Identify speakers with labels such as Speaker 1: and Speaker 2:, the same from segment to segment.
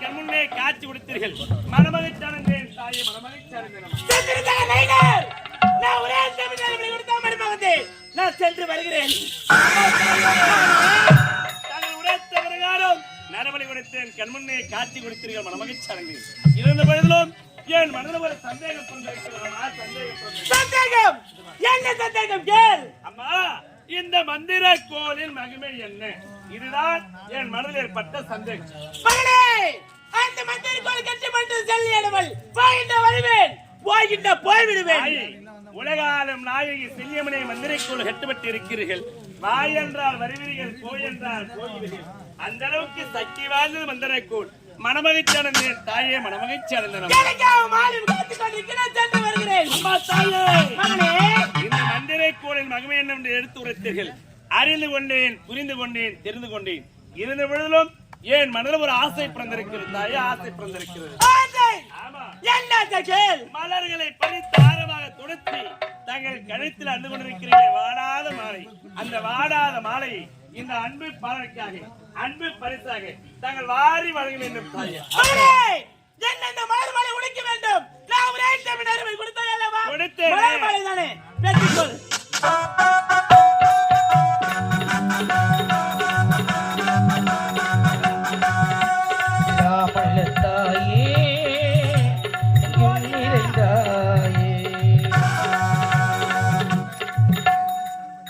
Speaker 1: கண்முன்னே காட்சி கொடுத்தீர்கள் மணமகிழ்ச்சானந்தேன் தாயே மணமகிழ்ச்சானந்தேன்
Speaker 2: சென்றிருக்கிற நைனர், நான் ஒரே தமிழ் கொடுத்தா கொடுத்த நான் சென்று வருகிறேன்
Speaker 1: தாங்கள் உரைத்த பிரகாரம் நரபலி கொடுத்தேன் கண்முன்னே காட்சி கொடுத்தீர்கள் மணமகிழ்ச்சானந்தேன் இருந்த பொழுதிலும் என் மனதில் ஒரு சந்தேகம் கொண்டிருக்கிறது சந்தேகம் கொண்டிருக்கிறது.
Speaker 2: சந்தேகம் என்ன சந்தேகம் கேள்
Speaker 1: அம்மா இந்த மந்திர கோலின் மகிமை என்ன? இதுதான் என் மனதில் ஏற்பட்ட சந்தேகம்.
Speaker 2: அந்த மந்திரி கோயில் கட்டுப்பட்டு செல்லியடவள் போகின்ற வருவேன் போகின்ற போய்விடுவேன்.
Speaker 1: தாயே, உலகாலும் நாயகி செல்லியமனை மந்திரைக்குள் கட்டுப்பட்டு இருக்கிறீர்கள். வாய் என்றால் வருவீர்கள் போய் என்றால் போகிறீர்கள் அந்த அளவுக்கு சக்தி வாய்ந்தது மந்திரைக்குள் மணமகிழ்ச்சானந்தேன் தாயே மணமகிழ்ச்சானந்தனம்
Speaker 2: எனக்காக மாறி காத்துக் கொண்டிருக்கிறேன் சென்று வருகிறேன்.
Speaker 1: அம்மா தாயே. கோளின் மகிமை என்னவென்று எடுத்து உரைத்தீர்கள். அறிந்து கொண்டேன் புரிந்து கொண்டேன் தெரிந்து கொண்டேன். இருந்த பொழுதிலும் ஏன் மனதில் ஒரு ஆசை பிறந்திருக்கிறது? தாயே ஆசை பிறந்திருக்கிறது. மலர்களை பறித்து ஆரமாக தொடுத்து தங்கள் கழுத்தில் அண்டு கொண்டிருக்கிறீர்கள். வாடாத மாலை. அந்த வாடாத மாலையை இந்த அன்பு பாலனுக்காக அன்பு பரிசாக தாங்கள் வாரி வழங்க வேண்டும் தாயே.
Speaker 2: மகனே என்ன இந்த மலர் மாலை உடைக்க வேண்டும்? நான் ஒரே தமிழ் கொடுத்தேனே. மலர் மாலை தானே பெற்றுக்கொள்.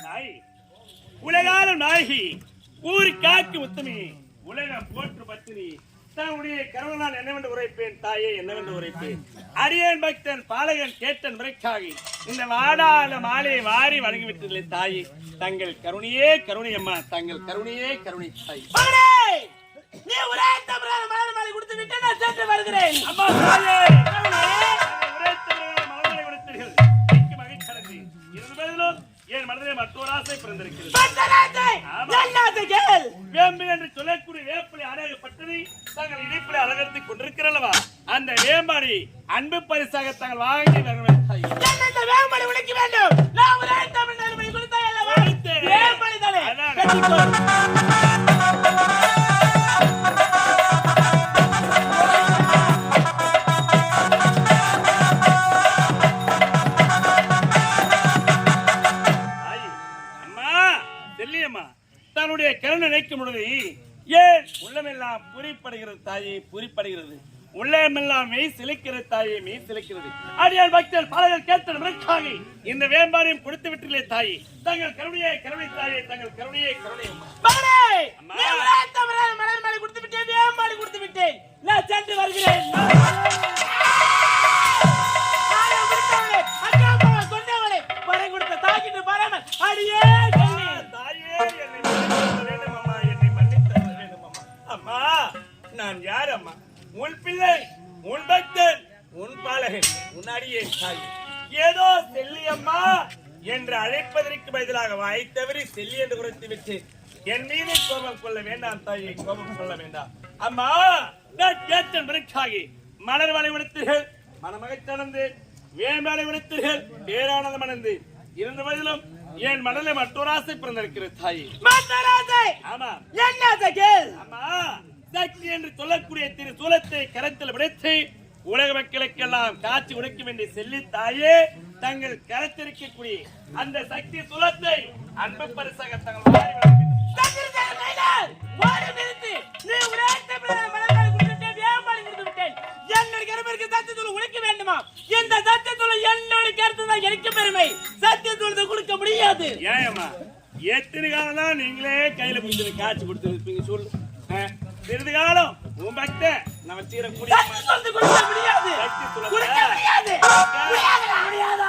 Speaker 1: தாய் உலகாலும் ஊர் பத்தினி என்னவென்று உரைப்பேன் தாயே என்னவென்று உரைப்பேன். அரியன் பக்தன் பாலகன் கேட்டன் முறைக்காகி இந்த வாடாத மாலையை வாரி வழங்கிவிட்டதில்லை தாயே. தங்கள் கருணையே கருணை அம்மா தங்கள் கருணையே கருணை தாய்.
Speaker 2: நீ ஒரே தமிழ் மலர் மாலை கொடுத்து விட்டு நான் சென்று வருகிறேன்.
Speaker 1: அம்மா தாயே. ஒரே கொடுத்தீர்கள். மகிழ்ச்சி. இருந்தபோதிலும் என் மனதிலே மற்றொரு ஆசை பிறந்திருக்கிறது. வேம்பு என்று சொல்லக்கூடிய வேப்பிலை அடையப்பட்டதை தங்கள் இணைப்பிலை அலங்கரித்துக் கொண்டிருக்கிறல்லவா அந்த வேம்பாடி அன்பு பரிசாக தாங்கள் வாங்கி வரவேற்றாய். தன்னுடைய கருணை நினைக்கும் பொழுது ஏன் உள்ளமெல்லாம் புரிப்படுகிறது தாயே புரிப்படுகிறது உள்ளமெல்லாம் மெய் சிலிக்கிறது தாயே மெய் சிலிக்கிறது. அடியார் பக்தர் பாலகர் கேத்தல் விளக்காகி இந்த வேம்பாரியம் கொடுத்து விட்டுள்ளே தாயே. தங்கள் கருணையை கருணை தாயே தங்கள் கருணையை கருணை
Speaker 2: மலர் மாலை கொடுத்து விட்டேன் வேம்படி கொடுத்து விட்டேன். நான் சென்று வருகிறேன்.
Speaker 1: தாய் ஏதோ செல்லி அம்மா என்று அழைப்பதற்கு பதிலாக வாய் தவறி செல்லி என்று குறைத்து விட்டு என் மீது கோபம் கொள்ள வேண்டாம் தாயே கோபம் கொள்ள வேண்டாம். அம்மா நான் கேட்டன் விருட்சாகி மலர் வலை விடுத்தீர்கள் மனமகச் நடந்து வேம்பலை விடுத்தீர்கள் பேரானந்தம் அடைந்து இருந்த போதிலும் என் மனதில் மற்றொரு ஆசை பிறந்திருக்கிறது தாயே. ஆமா.
Speaker 2: என்ன
Speaker 1: ஆமா சக்தி என்று சொல்லக்கூடிய திரு சூலத்தை கரத்தில் விடுத்து உலக மக்களுக்கெல்லாம் காட்சி உடைக்க வேண்டிய செல்லி தாயே தங்கள் கரத்திருக்கக்கூடிய அந்த சக்தி சுலத்தை அன்பு பரிசாக எத்தனை காலம் தான் நீங்களே கையில பிடிச்சி காட்சி கொடுத்து இருப்பீங்க சொல்லு. சிறிது காலம். உன் பக்த நம்ம
Speaker 2: கொடுக்க முடியாது.
Speaker 1: சக்தி சுலத்தை.
Speaker 2: கொடுக்க முடியாது. முடியாதா. முடியாதா